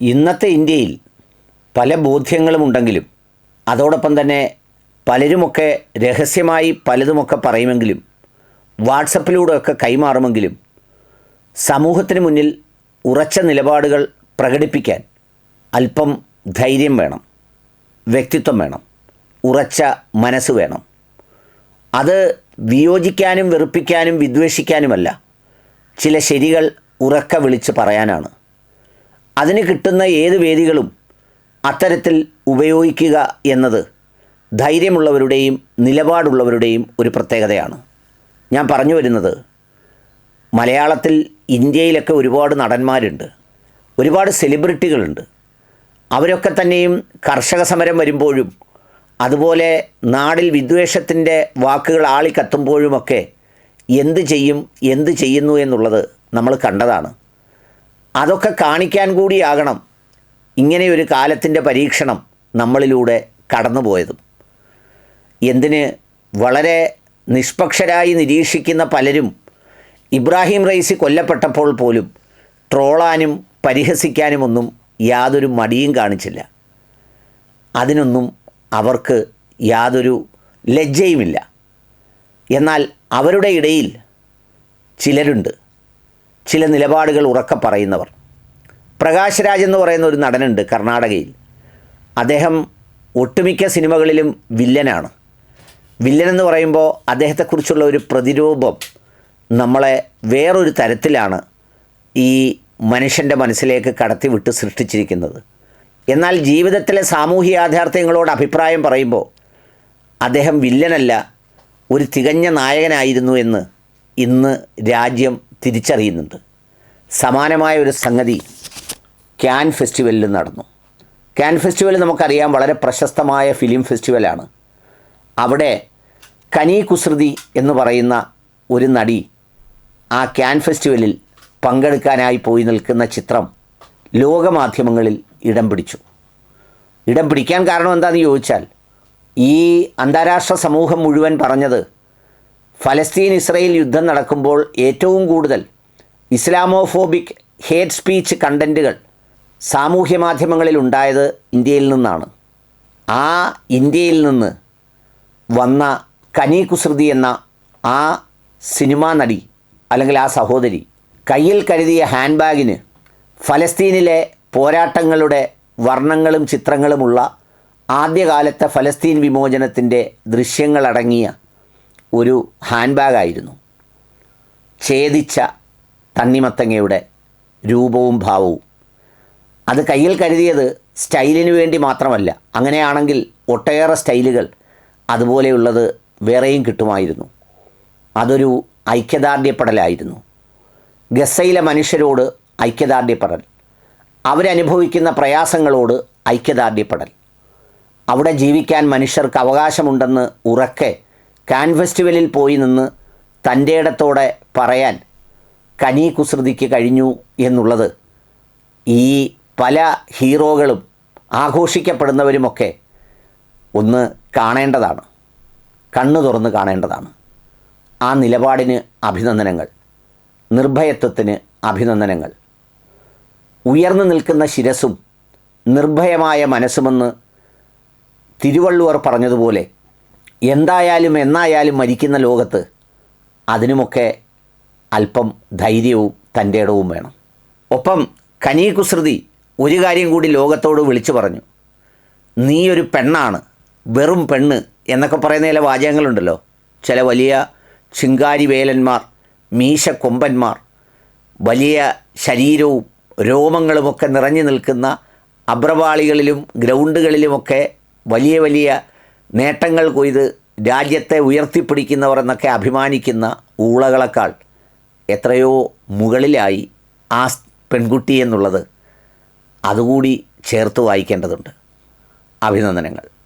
ഇന്നത്തെ ഇന്ത്യയിൽ പല ബോധ്യങ്ങളും ഉണ്ടെങ്കിലും അതോടൊപ്പം തന്നെ പലരുമൊക്കെ രഹസ്യമായി പലതുമൊക്കെ പറയുമെങ്കിലും വാട്സപ്പിലൂടെയൊക്കെ കൈമാറുമെങ്കിലും സമൂഹത്തിന് മുന്നിൽ ഉറച്ച നിലപാടുകൾ പ്രകടിപ്പിക്കാൻ അല്പം ധൈര്യം വേണം വ്യക്തിത്വം വേണം ഉറച്ച മനസ്സ് വേണം. അത് വിയോജിക്കാനും വെറുപ്പിക്കാനും വിദ്വേഷിക്കാനുമല്ല ചില ശരികൾ ഉറക്ക വിളിച്ച് പറയാനാണ്. അതിന് കിട്ടുന്ന ഏത് വേദികളും അത്തരത്തിൽ ഉപയോഗിക്കുക എന്നത് ധൈര്യമുള്ളവരുടെയും നിലപാടുള്ളവരുടെയും ഒരു പ്രത്യേകതയാണ്. ഞാൻ പറഞ്ഞു വരുന്നത് മലയാളത്തിൽ ഇന്ത്യയിലൊക്കെ ഒരുപാട് നടന്മാരുണ്ട് ഒരുപാട് സെലിബ്രിറ്റികളുണ്ട്. അവരൊക്കെ തന്നെയും കർഷക സമരം വരുമ്പോഴും അതുപോലെ നാടിൽ വിദ്വേഷത്തിന്റെ വാക്കുകൾ ആളിക്കത്തുമ്പോഴുമൊക്കെ എന്ത് ചെയ്യും എന്ത് ചെയ്യുന്നു എന്നുള്ളത് നമ്മൾ കണ്ടതാണ്. അതൊക്കെ കാണിക്കാൻ കൂടിയാകണം ഇങ്ങനെയൊരു കാലത്തിന്റെ പരീക്ഷണം നമ്മളിലൂടെ കടന്നുപോയതും. എന്തിന് വളരെ നിഷ്പക്ഷരായി നിരീക്ഷിക്കുന്ന പലരും ഇബ്രാഹിം റൈസി കൊല്ലപ്പെട്ടപ്പോൾ പോലും ട്രോളാനും പരിഹസിക്കാനുമൊന്നും യാതൊരു മടിയും കാണിച്ചില്ല. അതിനൊന്നും അവർക്ക് യാതൊരു ലജ്ജയുമില്ല. എന്നാൽ അവരുടെ ഇടയിൽ ചിലരുണ്ട്. ചില നിലപാടുകൾ ഉറക്കെ പറയുന്നവർ. പ്രകാശ് രാജ് എന്ന് പറയുന്ന ഒരു നടനുണ്ട് കർണാടകയിൽ. അദ്ദേഹം ഒട്ടുമിക്ക സിനിമകളിലും വില്ലനാണ്. വില്ലൻ എന്ന് പറയുമ്പോൾ അദ്ദേഹത്തെക്കുറിച്ചുള്ള ഒരു പ്രതിരൂപം നമ്മളെ വേറൊരു തരത്തിലാണ് ഈ മനുഷ്യന്റെ മനസ്സിലേക്ക് കടത്തിവിട്ട് സൃഷ്ടിച്ചിരിക്കുന്നത്. എന്നാൽ ജീവിതത്തിലെ സാമൂഹ്യ യാഥാർത്ഥ്യങ്ങളോട് അഭിപ്രായം പറയുമ്പോൾ അദ്ദേഹം വില്ലനല്ല ഒരു തികഞ്ഞ നായകനായിരുന്നു എന്ന് ഇന്ന് രാജ്യം തിരിച്ചറിയുന്നുണ്ട്. സമാനമായ ഒരു സംഗതി ക്യാൻ ഫെസ്റ്റിവലിൽ നടന്നു. ക്യാൻ ഫെസ്റ്റിവൽ നമുക്കറിയാം വളരെ പ്രശസ്തമായ ഫിലിം ഫെസ്റ്റിവലാണ്. അവിടെ കനി കുസൃതി എന്ന് പറയുന്ന ഒരു നടി ആ ക്യാൻ ഫെസ്റ്റിവലിൽ പങ്കെടുക്കാനായി പോയി നിൽക്കുന്ന ചിത്രം ലോകമാധ്യമങ്ങളിൽ ഇടം പിടിച്ചു. ഇടം പിടിക്കാൻ കാരണം എന്താണെന്ന് ചോദിച്ചാൽ ഈ അന്താരാഷ്ട്ര സമൂഹം മുഴുവൻ പറഞ്ഞത് ഫലസ്തീൻ ഇസ്രയേൽ യുദ്ധം നടക്കുമ്പോൾ ഏറ്റവും കൂടുതൽ ഇസ്ലാമോഫോബിക് ഹേറ്റ് സ്പീച്ച് കണ്ടന്റുകൾ സാമൂഹ്യ മാധ്യമങ്ങളിൽ ഉണ്ടായത് ഇന്ത്യയിൽ നിന്നാണ്. ആ ഇന്ത്യയിൽ നിന്ന് വന്ന കനി കുസൃതി എന്ന ആ സിനിമാ നടി അല്ലെങ്കിൽ ആ സഹോദരി കയ്യിൽ കരുതിയ ഹാൻഡ് ബാഗിന് ഫലസ്തീനിലെ പോരാട്ടങ്ങളുടെ വർണങ്ങളും ചിത്രങ്ങളുമുള്ള ആദ്യകാലത്തെ ഫലസ്തീൻ വിമോചനത്തിന്റെ ദൃശ്യങ്ങളടങ്ങിയ ഒരു ഹാൻഡ് ബാഗായിരുന്നു ഛേദിച്ച തണ്ണിമത്തങ്ങയുടെ രൂപവും ഭാവവും. അത് കയ്യിൽ കരുതിയത് സ്റ്റൈലിന് വേണ്ടി മാത്രമല്ല. അങ്ങനെയാണെങ്കിൽ ഒട്ടേറെ സ്റ്റൈലുകൾ അതുപോലെയുള്ളത് വേറെയും കിട്ടുമായിരുന്നു. അതൊരു ഐക്യദാർഢ്യപ്പെടലായിരുന്നു. ഗസയിലെ മനുഷ്യരോട് ഐക്യദാർഢ്യപ്പെടൽ. അവരനുഭവിക്കുന്ന പ്രയാസങ്ങളോട് ഐക്യദാർഢ്യപ്പെടൽ. അവിടെ ജീവിക്കാൻ മനുഷ്യർക്ക് അവകാശമുണ്ടെന്ന് ഉറക്കെ കാൻ ഫെസ്റ്റിവലിൽ പോയി നിന്ന് തന്റെ ഇടത്തോടെ പറയാൻ കനി കുസൃതിക്ക് കഴിഞ്ഞു എന്നുള്ളത്. ഈ പല ഹീറോകളും ആഘോഷിക്കപ്പെടുന്നവരുമൊക്കെ ഒന്ന് കാണേണ്ടതാണ്. കണ്ണു തുറന്ന് കാണേണ്ടതാണ്. ആ നിലപാടിന് അഭിനന്ദനങ്ങൾ. നിർഭയത്വത്തിന് അഭിനന്ദനങ്ങൾ. ഉയർന്നു നിൽക്കുന്ന ശിരസും നിർഭയമായ മനസ്സുമെന്ന് തിരുവള്ളുവർ പറഞ്ഞതുപോലെ എന്തായാലും എന്നായാലും മരിക്കുന്ന ലോകത്ത് അതിനുമൊക്കെ അല്പം ധൈര്യവും തന്റെ ഇടവും വേണം. ഒപ്പം കനീ കുസൃതി ഒരു കാര്യം കൂടി ലോകത്തോട് വിളിച്ചു പറഞ്ഞു. നീ ഒരു പെണ്ണാണ് വെറും പെണ്ണ് എന്നൊക്കെ പറയുന്ന ചില വാചകങ്ങളുണ്ടല്ലോ. ചില വലിയ ചിങ്കാരി വേലന്മാർ മീശ കൊമ്പന്മാർ വലിയ ശരീരവും രോമങ്ങളുമൊക്കെ നിറഞ്ഞു നിൽക്കുന്ന അബ്രവാളികളിലും ഗ്രൗണ്ടുകളിലുമൊക്കെ വലിയ വലിയ നേട്ടങ്ങൾ കൊയ്ത് രാജ്യത്തെ ഉയർത്തിപ്പിടിക്കുന്നവർ എന്നൊക്കെ അഭിമാനിക്കുന്ന ഊളകളെക്കാൾ എത്രയോ മുകളിലായി ആ പെൺകുട്ടി എന്നുള്ളത് അതുകൂടി ചേർത്ത് വായിക്കേണ്ടതുണ്ട്. അഭിനന്ദനങ്ങൾ.